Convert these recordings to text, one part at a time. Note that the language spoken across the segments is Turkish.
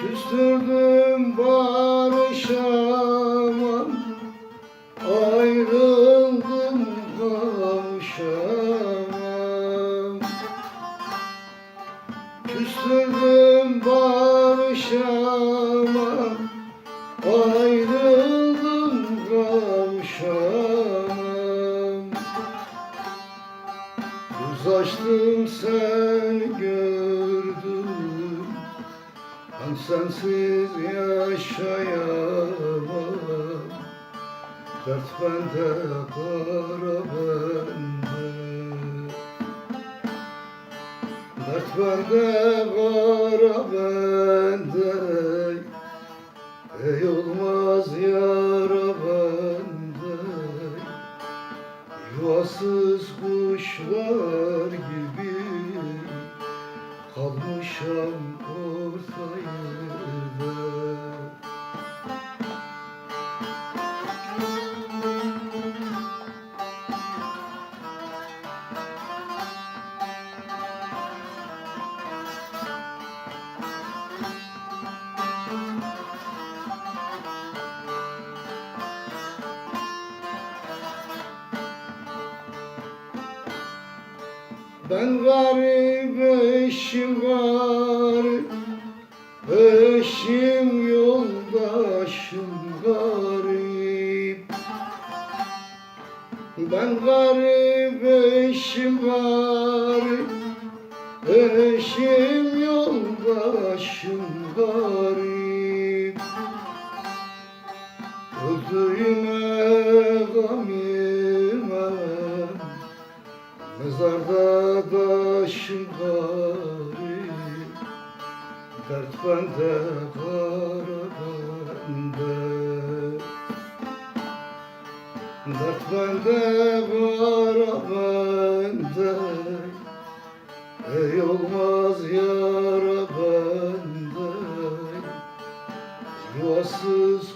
Küstürdüm barışamam Ayrıldım kavuşamam Küstürdüm barışamam Ayrıldım kavuşamam Uzlaştım seni gördüm Ben sensiz yaşayamam. Dert bende para bende. Dert bende para bende. Ey olmaz yara bende. Yuvasız kuşlar gibi Kalmışam yerde Ben garip Ben garip eşim garip Eşim yoldaşım garip. Öldüğüme gam yemem Mezarda taşın garip. Dert bende para bende Dert bende para bende Ey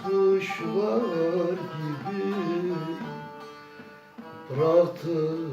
kuşlar gibi Bıraktım